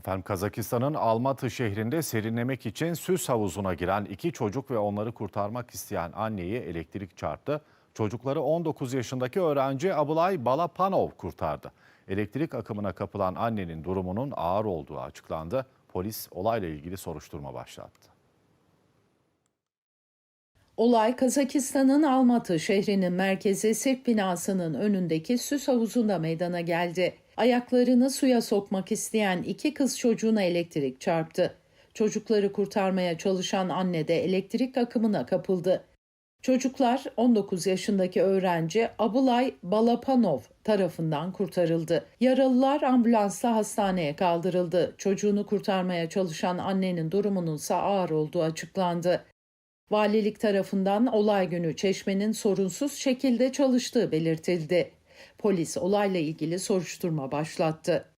Efendim Kazakistan'ın Almatı şehrinde serinlemek için süs havuzuna giren iki çocuk ve onları kurtarmak isteyen anneyi elektrik çarptı. Çocukları 19 yaşındaki öğrenci Abulay Balapanov kurtardı. Elektrik akımına kapılan annenin durumunun ağır olduğu açıklandı. Polis olayla ilgili soruşturma başlattı. Olay Kazakistan'ın Almatı şehrinin merkezi sirk binasının önündeki süs havuzunda meydana geldi. Ayaklarını suya sokmak isteyen iki kız çocuğuna elektrik çarptı. Çocukları kurtarmaya çalışan anne de elektrik akımına kapıldı. Çocuklar 19 yaşındaki öğrenci Abulay Balapanov tarafından kurtarıldı. Yaralılar ambulansla hastaneye kaldırıldı. Çocuğunu kurtarmaya çalışan annenin durumunun ise ağır olduğu açıklandı. Valilik tarafından olay günü çeşmenin sorunsuz şekilde çalıştığı belirtildi. Polis olayla ilgili soruşturma başlattı.